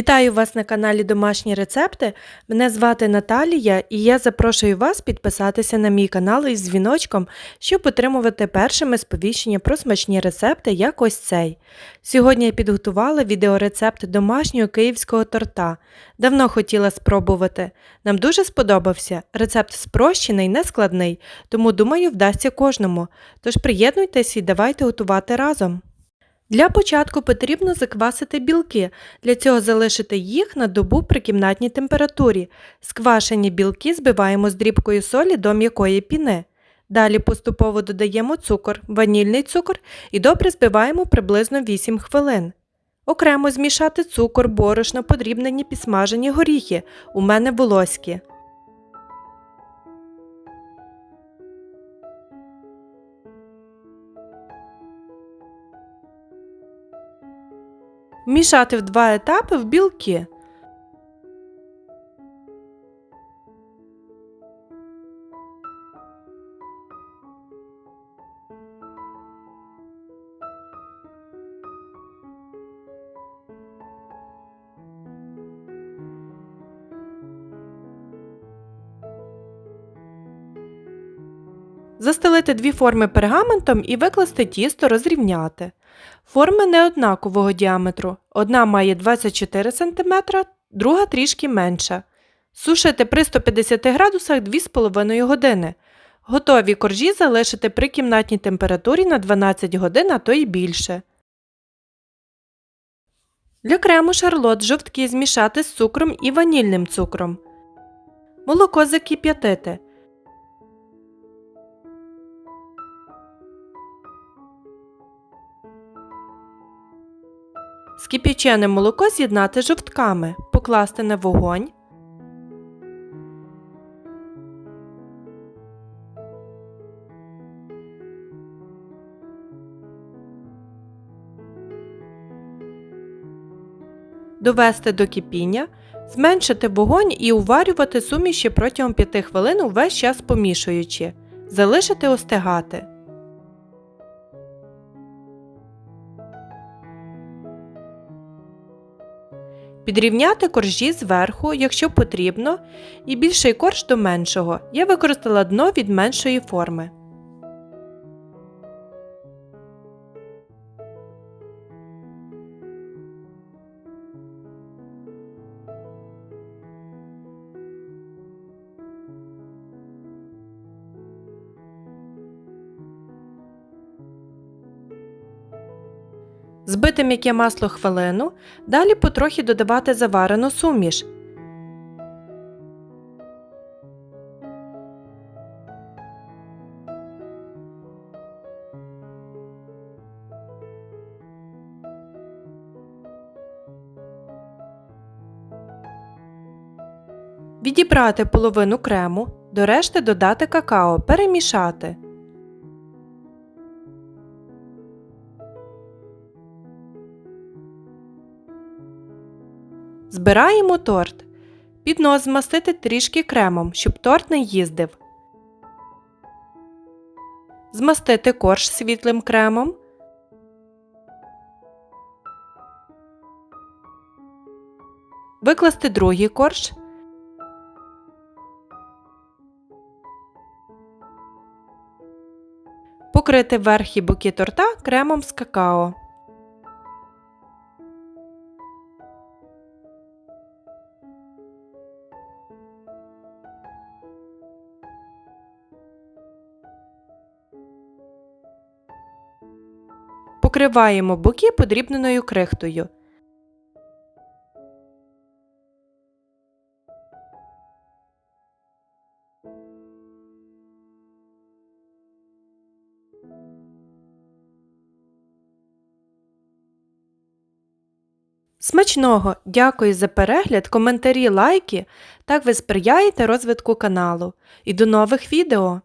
Вітаю вас на каналі Домашні рецепти. Мене звати Наталія і я запрошую вас підписатися на мій канал із дзвіночком, щоб отримувати першими сповіщення про смачні рецепти, як ось цей. Сьогодні я підготувала відеорецепт домашнього київського торта. Давно хотіла спробувати. Нам дуже сподобався. Рецепт спрощений, нескладний, тому думаю, вдасться кожному. Тож приєднуйтесь і давайте готувати разом. Для початку потрібно заквасити білки. Для цього залишити їх на добу при кімнатній температурі. Сквашені білки збиваємо з дрібкою солі до м'якої піни. Далі поступово додаємо цукор, ванільний цукор і добре збиваємо приблизно 8 хвилин. Окремо змішати цукор, борошно, подрібнені підсмажені горіхи. У мене волоські. Мішати в два етапи в білки. Застелити дві форми пергаментом і викласти тісто розрівняти. Форми неоднакового діаметру. Одна має 24 см, друга трішки менша. Сушити при 150 градусах 2,5 години. Готові коржі залишити при кімнатній температурі на 12 годин, а то й більше. Для крему шарлот жовтки змішати з цукром і ванільним цукром. Молоко закип'ятити. Скип'ячене молоко з'єднати жовтками, покласти на вогонь. Довести до кипіння, зменшити вогонь і уварювати суміші протягом 5 хвилин увесь час помішуючи. Залишити остигати. Підрівняти коржі зверху, якщо потрібно, і більший корж до меншого. Я використала дно від меншої форми. Збити м'яке масло хвилину, далі потрохи додавати заварену суміш. Відібрати половину крему, до решти додати какао, перемішати. Збираємо торт. Піднос змастити трішки кремом, щоб торт не їздив. Змастити корж світлим кремом. Викласти другий корж. Покрити верх і боки торта кремом з какао. Покриваємо боки подрібненою крихтою. Смачного! Дякую за перегляд, коментарі, лайки. Так ви сприяєте розвитку каналу. І до нових відео!